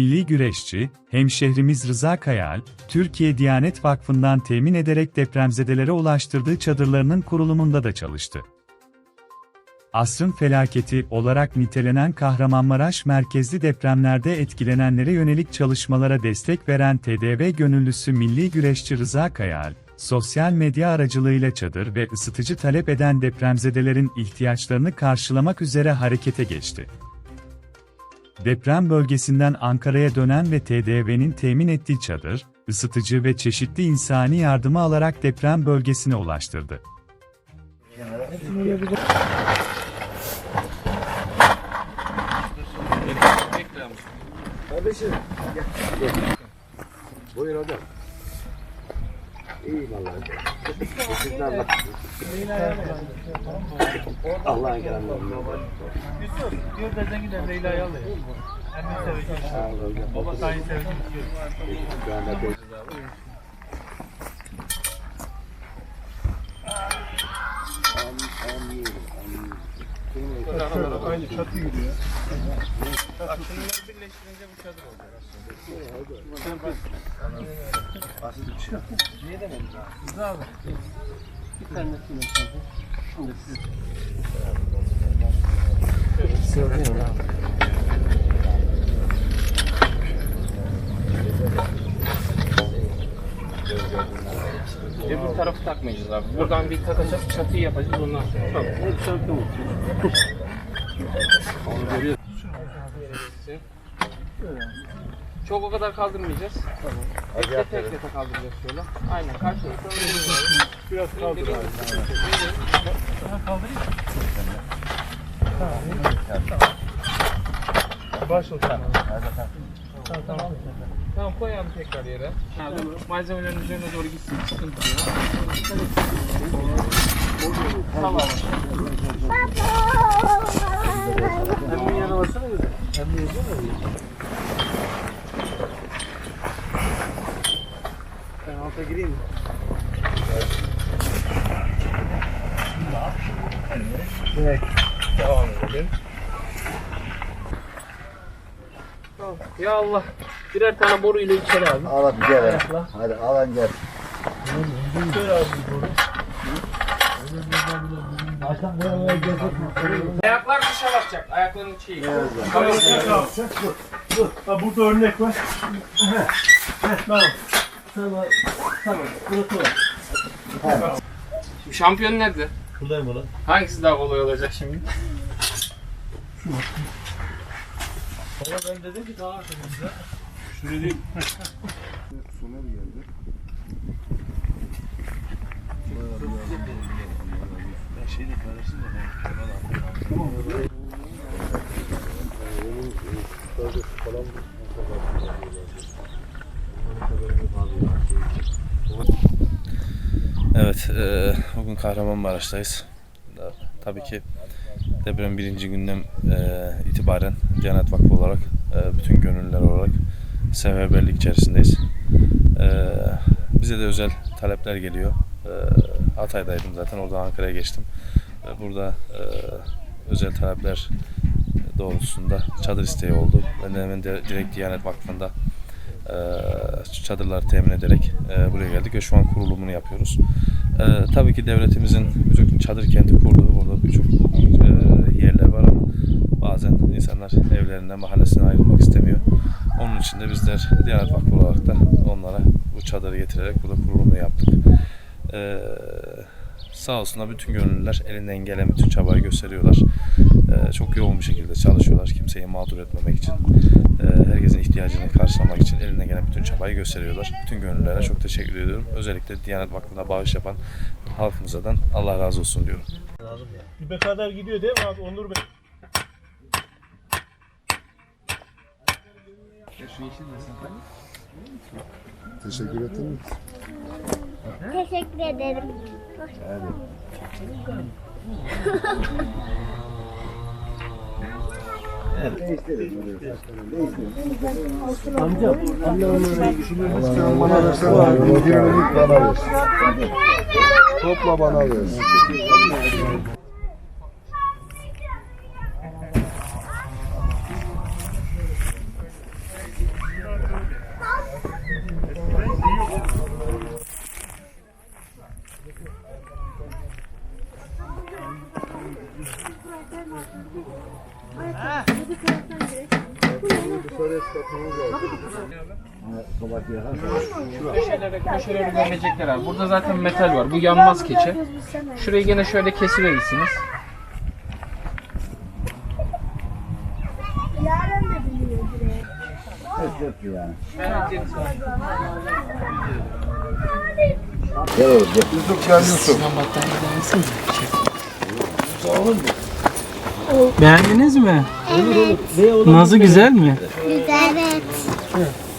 milli güreşçi, hemşehrimiz Rıza Kayal, Türkiye Diyanet Vakfı'ndan temin ederek depremzedelere ulaştırdığı çadırlarının kurulumunda da çalıştı. Asrın felaketi olarak nitelenen Kahramanmaraş merkezli depremlerde etkilenenlere yönelik çalışmalara destek veren TDV gönüllüsü milli güreşçi Rıza Kayal, sosyal medya aracılığıyla çadır ve ısıtıcı talep eden depremzedelerin ihtiyaçlarını karşılamak üzere harekete geçti. Deprem bölgesinden Ankara'ya dönen ve TDV'nin temin ettiği çadır, ısıtıcı ve çeşitli insani yardımı alarak deprem bölgesine ulaştırdı. Kardeşim gel. Buyur hocam. İyi vallahi. Teşekkürler. Allah'ın kelamlarını. Yusuf, diyor deden gider Leyla'yı al ya. Annem sevecek. Sağ ol hocam. Baba sevecek diyor. Şu anda değil. Aynı çatı yürüyor. Bak şunları birleştirince bu çadır olacak aslında. Niye demedim? Rıza abi. Bir tane Şimdi siz. Öbür tarafı takmayacağız abi. Buradan bir takacağız, çatıyı yapacağız ondan sonra. Tamam. Hep Çok o kadar kaldırmayacağız. Tamam. Tekle tekle de kaldıracağız şöyle. Aynen karşılıklı. Biraz kaldır abi. Kaldırayım mı? Başla. Tamam tamam. Tamam koyalım tekrar yere. Dur. Malzemelerin üzerine doğru gitsin. Sıkıntı yok. Tamam. Ben alta gireyim mi? Devam edelim. Tamam. Ya Allah. Birer tane boru ile içeri abi. Al hadi gel. hadi. Hadi alan gel. Şöyle abi doğru. Ayaklar dışa bakacak. Ayakların şeyi. Ha, burada örnek var. tamam. Tamam. Tamam. Var. Şimdi şampiyon nerede? Buradayım ulan. Hangisi daha kolay olacak şimdi? Ama ben dedim ki daha arkadaşlar. Şuraya değil. Evet, e, bugün Kahramanmaraş'tayız. Tabii ki deprem birinci günden e, itibaren Cennet Vakfı olarak, e, bütün gönüllüler olarak seferberlik içerisindeyiz. E, bize de özel talepler geliyor. E, Hatay'daydım zaten, orada Ankara'ya geçtim. Ve burada e, özel talepler doğrultusunda çadır isteği oldu. Ben de hemen direkt Diyanet Vakfı'nda e, çadırlar temin ederek e, buraya geldik ve şu an kurulumunu yapıyoruz. E, tabii ki devletimizin birçok çadır kenti kurduğu burada birçok e, yerler var ama bazen insanlar evlerinden, mahallesinden ayrılmak istemiyor. Onun için de bizler Diyanet Vakfı olarak da onlara bu çadırı getirerek burada kurulumunu yaptık. E, sağ olsunlar bütün gönüllüler elinden gelen bütün çabayı gösteriyorlar. E, çok yoğun bir şekilde çalışıyorlar kimseyi mağdur etmemek için. E, herkesin ihtiyacını karşılamak için elinden gelen bütün çabayı gösteriyorlar. Bütün gönüllülere çok teşekkür ediyorum. Özellikle Diyanet Vakfı'na bağış yapan halkımızadan Allah razı olsun diyorum. Dibe kadar gidiyor değil mi abi? Onur Bey. Teşekkür ederim. Teşekkür ederim. Ne isteriz? Amca, Allah'ın düşünüyoruz. Sen bana versen birini bana ver. Topla bana ver. Köşelere, köşelere gömecekler abi. Burada zaten metal var. Bu yanmaz keçe. Şurayı gene şöyle kesiverirsiniz. Da biliyor buraya. Yusuf gel Yusuf. Beğendiniz mi? Olur olur. Nazı güzel mi? Güzel. Evet.